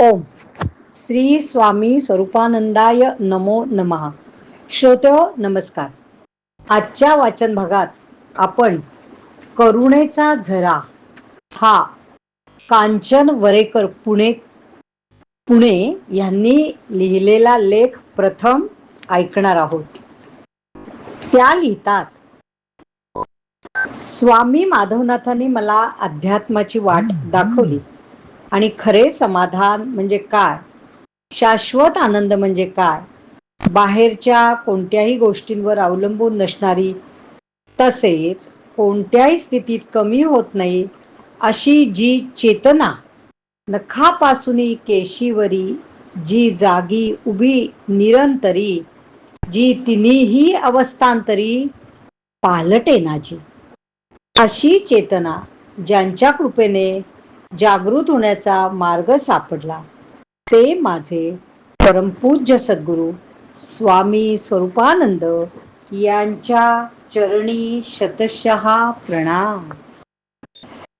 ओम. श्री स्वामी स्वरूपानंदाय नमो नमः. श्रोतो नमस्कार. आजच्या वाचन भागात आपण करुणेचा झरा हा कांचन वरेकर पुणे पुणे यांनी लिहिलेला लेख प्रथम ऐकणार आहोत. त्या लिहितात स्वामी माधवनाथांनी मला अध्यात्माची वाट दाखवली. आणि खरे समाधान म्हणजे काय? शाश्वत आनंद म्हणजे काय? बाहेरच्या कोणत्याही गोष्टींवर अवलंबून नसणारी तसेच कोणत्याही स्थितीत कमी होत नाही अशी जी चेतना नखापासून केशीवरी जी जागी उभी निरंतरी जी तिन्हीही अवस्थांतरी पालटेनाची. अशी चेतना ज्यांच्या कृपेने जागृत होण्याचा मार्ग सापडला. ते माझे परमपूज्य सद्गुरू स्वामी स्वरूपानंद यांच्या चरणी शतशहा प्रणाम.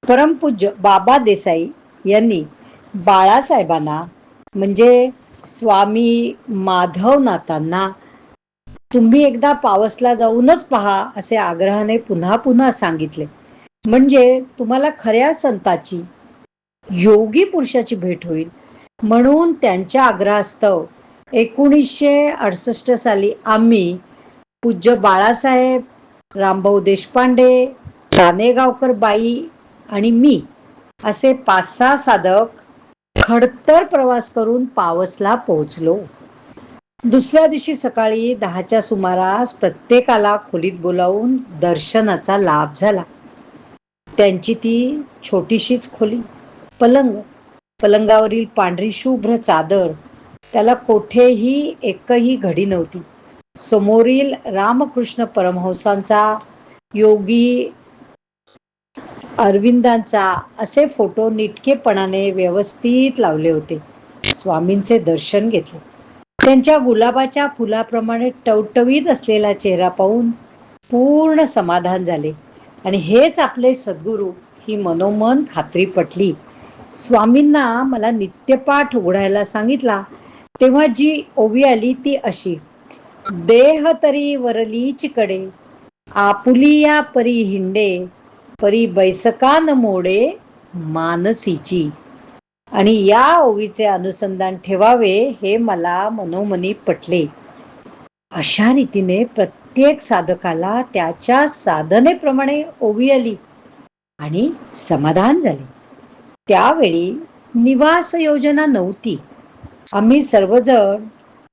परमपूज्य बाबा देसाई यांनी बाळासाहेबांना म्हणजे स्वामी माधवनाथांना तुम्ही एकदा पावसला जाऊनच पहा असे आग्रहाने पुन्हा पुन्हा सांगितले. म्हणजे तुम्हाला खऱ्या संताची योगी पुरुषाची भेट होईल. म्हणून त्यांच्या आग्रहास्तव एकोणीसशे अडसष्ट साली आम्ही पूज्य बाळासाहेब रामभाऊ देशपांडे रानेगावकर बाई आणि मी असे पाच सहा साधक खडतर प्रवास करून पावसला पोहोचलो. दुसऱ्या दिवशी सकाळी दहाच्या सुमारास प्रत्येकाला खोलीत बोलावून दर्शनाचा लाभ झाला. त्यांची ती छोटीशीच खोली. पलंग. पलंगावरील पांढरी शुभ्र चादर. त्याला कोठेही एकही घडी नव्हती. समोरील रामकृष्ण परमहंसांचा योगी अरविंदांचा असे फोटो निटकेपणाने व्यवस्थित लावले होते. स्वामींचे दर्शन घेतले. त्यांच्या गुलाबाच्या फुलाप्रमाणे टवटवीत असलेला चेहरा पाहून पूर्ण समाधान झाले. आणि हेच आपले सद्गुरू ही मनोमन खात्री पटली. स्वामींना मला नित्यपाठ उघडायला सांगितला तेव्हा जी ओवी आली ती अशी देह तरी वरलीच कडे आपुलिया परी हिंडे परी बैसकान मोडे मानसीची. आणि या ओवीचे अनुसंधान ठेवावे हे मला मनोमनी पटले. अशा रीतीने प्रत्येक साधकाला त्याच्या साधनेप्रमाणे ओवी आली आणि समाधान झाले. त्यावेळी निवास योजना नव्हती. आम्ही सर्वजण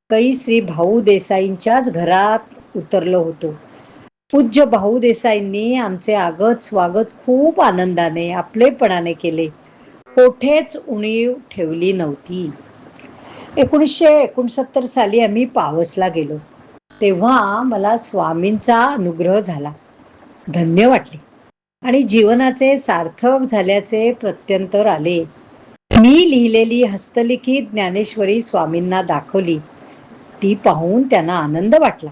कै श्री भाऊ देसाईंच्याच घरात उतरलो होतो. पूज्य भाऊ देसाईंनी आमचे आगत स्वागत खूप आनंदाने आपलेपणाने केले. कोठेच उणीव ठेवली नव्हती. एकोणीसशे एकोणसत्तर साली आम्ही पावसला गेलो. तेव्हा मला स्वामींचा अनुग्रह झाला. धन्य वाटले. आणि जीवनाचे सार्थक झाल्याचे प्रत्यंतर आले. मी लिहिलेली हस्तलिखित ज्ञानेश्वरी स्वामींना दाखवली. ती पाहून त्यांना आनंद वाटला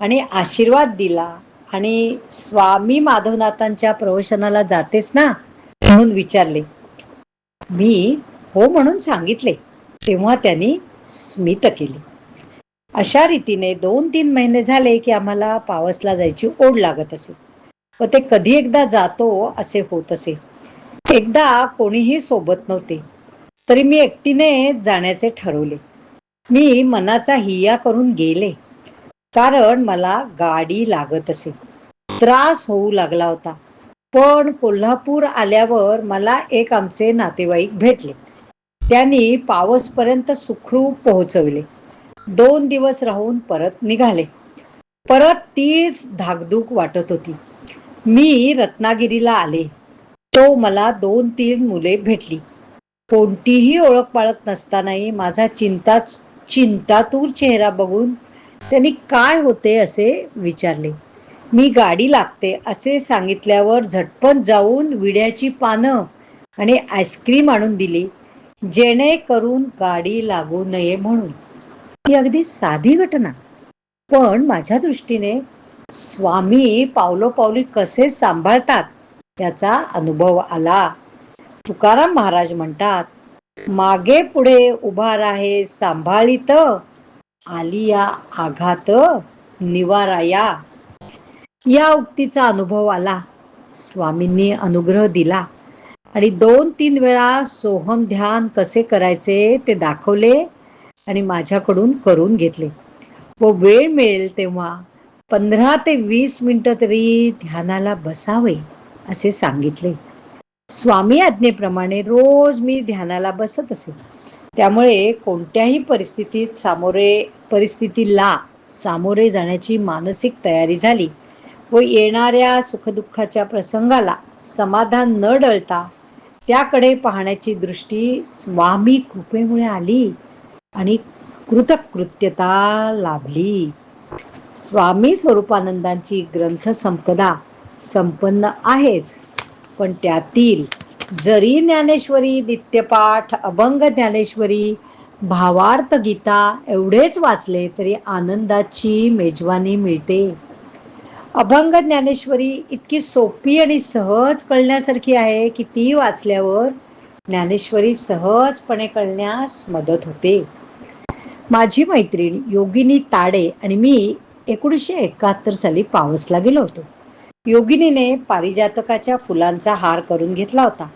आणि आशीर्वाद दिला आणि स्वामी माधवनाथांच्या प्रवचनाला जातेस ना? म्हणून विचारले. मी हो म्हणून सांगितले. तेव्हा त्यांनी स्मित केले. अशा रीतीने दोन तीन महिने झाले की आम्हाला पावसला जायची ओढ लागत असे. व ते कधी एकदा जातो असे होत असे. एकदा कोणीही सोबत नव्हते. तरी मी एकटीने जाण्याचे ठरवले. मी मनाचा हिया करून गेले. कारण मला गाडी लागत असे. त्रास होऊ लागला होता. पण कोल्हापूर आल्यावर मला एक आमचे नातेवाईक भेटले. त्यांनी पावसपर्यंत सुखरूप पोहोचवले. दोन दिवस राहून परत निघाले. परत तीच धाकधूक वाटत होती. मी रत्नागिरीला आले. तो मला दोन तीन मुले भेटली. कोणतीही ओळख पाळत नसतानाही माझा चिंता चिंतातूर चेहरा बघून त्यांनी काय होते असे विचारले. मी गाडी लागते असे सांगितल्यावर झटपट जाऊन विड्याची पानं आणि आईस्क्रीम आणून दिली जेणेकरून गाडी लागू नये म्हणून. ही अगदी साधी घटना. पण माझ्या दृष्टीने स्वामी पावलोपावली कसे सांभाळतात त्याचा अनुभव आला. तुकाराम महाराज म्हणतात मागे पुढे उभा राहे सांभाळीत आलिया आघात निवाराया. या उक्तीचा अनुभव आला. स्वामींनी अनुग्रह दिला आणि दोन तीन वेळा सोहम ध्यान कसे करायचे ते दाखवले आणि माझ्याकडून करून घेतले. व वेळ मिळेल तेव्हा पंधरा ते वीस मिनिटं तरी ध्यानाला बसावे असे सांगितले. स्वामी आज्ञेप्रमाणे रोज मी ध्यानाला बसत असे. त्यामुळे कोणत्याही परिस्थितीत सामोरे परिस्थितीला सामोरे जाण्याची मानसिक तयारी झाली व येणाऱ्या सुखदुःखाच्या प्रसंगाला समाधान न डळता त्याकडे पाहण्याची दृष्टी स्वामी कृपेमुळे आली आणि कृतकृत्यता लाभली. स्वामी स्वरूपानंदांची ग्रंथसंपदा संपन्न आहेच. पण त्यातील जरी ज्ञानेश्वरी नित्यपाठ अभंग ज्ञानेश्वरी भावार्थ गीता एवढेच वाचले तरी आनंदाची मेजवानी मिळते. अभंग ज्ञानेश्वरी इतकी सोपी आणि सहज कळण्यासारखी आहे की ती वाचल्यावर ज्ञानेश्वरी सहजपणे कळण्यास मदत होते. माझी मैत्रीण योगिनी ताडे आणि मी एकोणीसशे एकाहत्तर साली पावसला गेलो होतो. योगिनीने पारिजातकाच्या फुलांचा हार करून घेतला होता.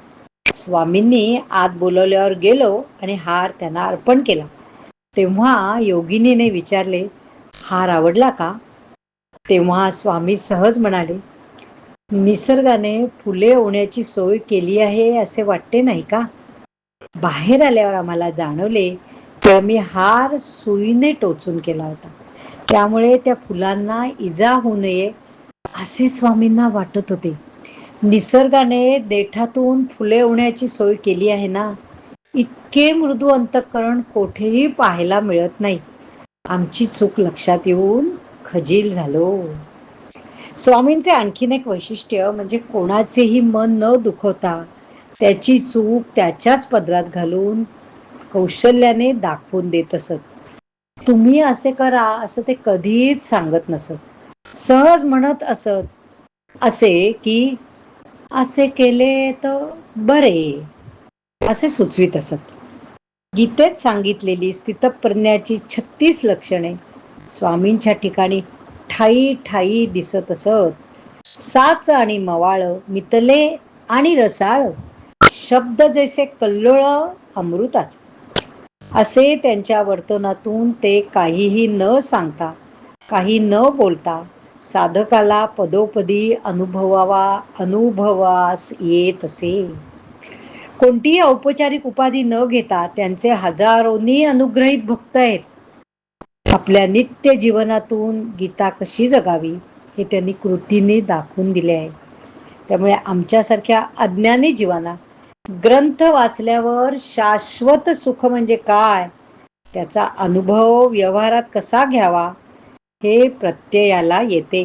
स्वामींनी आत बोलवल्यावर गेलो आणि हार त्यांना अर्पण केला. तेव्हा योगिनीने विचारले हार आवडला का? तेव्हा स्वामी सहज म्हणाले निसर्गाने फुले होण्याची सोय केली आहे असे वाटते नाही का? बाहेर आल्यावर आम्हाला जाणवले तेव्हा मी हार सुईने टोचून केला होता. त्यामुळे त्या फुलांना इजा होऊ नये असे स्वामींना वाटत होते. निसर्गाने देठातून फुले होण्याची सोय केली आहे ना? इतके मृदू अंतकरण कोठेही पाहायला मिळत नाही. आमची चूक लक्षात येऊन खजील झालो. स्वामींचे आणखीन एक वैशिष्ट्य म्हणजे कोणाचेही मन न दुखवता त्याची चूक त्याच्याच पदरात घालून कौशल्याने दाखवून देत असत. तुम्ही असे करा असं ते कधीच सांगत नसत. सहज म्हणत असत असे की असे केले तर बरे असे सुचवित असत. गीतेत सांगितलेली स्थितप्रज्ञाची छत्तीस लक्षणे स्वामींच्या ठिकाणी ठाई ठाई दिसत असत. साच आणि मवाळ मितले आणि रसाळ शब्द जैसे कल्लोळ अमृताच. असे त्यांच्या वर्तनातून ते काहीही न सांगता काही न बोलता साधकाला पदोपदी अनुभवावा अनुभवास येत असे. कोणतीही औपचारिक उपाधी न घेता त्यांचे हजारोनी अनुग्रहित भक्त आहेत. आपल्या नित्य जीवनातून गीता कशी जगावी हे त्यांनी कृतीने दाखवून दिले आहे. त्यामुळे आमच्यासारख्या अज्ञानी जीवांना ग्रंथ वाचल्यावर शाश्वत सुख म्हणजे काय? त्याचा अनुभव व्यवहारात कसा घ्यावा? हे प्रत्ययाला येते.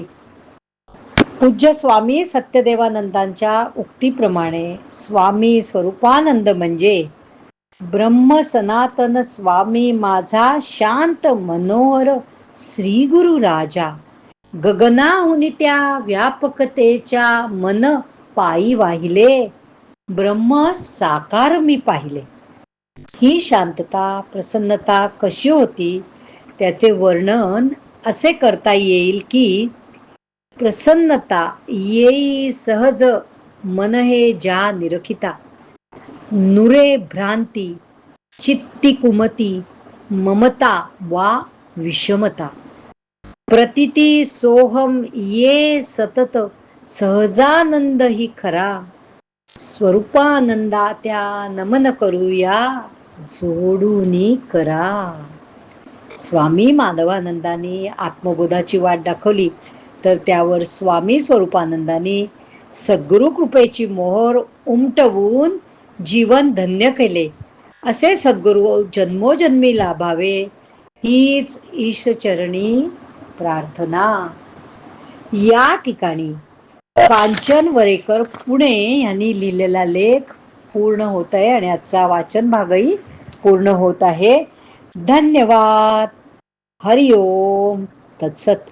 पूज्य स्वामी सत्यदेवानंदांच्या उक्तीप्रमाणे स्वामी स्वरूपानंद म्हणजे ब्रह्म सनातन स्वामी माझा शांत मनोहर श्री गुरु राजा. गगनाहुनी त्या व्यापकतेच्या मन पायी वाहिले. ब्रह्म साकार मी पाहिले. ही शांतता प्रसन्नता कशी होती त्याचे वर्णन असे करता येईल की प्रसन्नता येई सहज मन हे ज्या निरखिता. नुरे भ्रांती चित्ती कुमती ममता वा विषमता. प्रतिती सोहम ये सतत सहजानंद ही खरा. स्वरूपानंदा त्या नमन करूया जोडूनी करा. स्वामी माधवानंदानी आत्मबोधाची वाट दाखवली तर त्यावर स्वामी स्वरूपानंदानी सद्गुरु कृपेची मोहर उमटवून जीवन धन्य केले. असे सद्गुरु जन्मोजन्मी लाभावे हीच ईशचरणी प्रार्थना. या ठिकाणी कांचन वरेकर पुणे यांनी लिहिलेला लेख पूर्ण होत आहे आणि आजचा वाचन भागही पूर्ण होत आहे. धन्यवाद. हरिओम. तत्सत.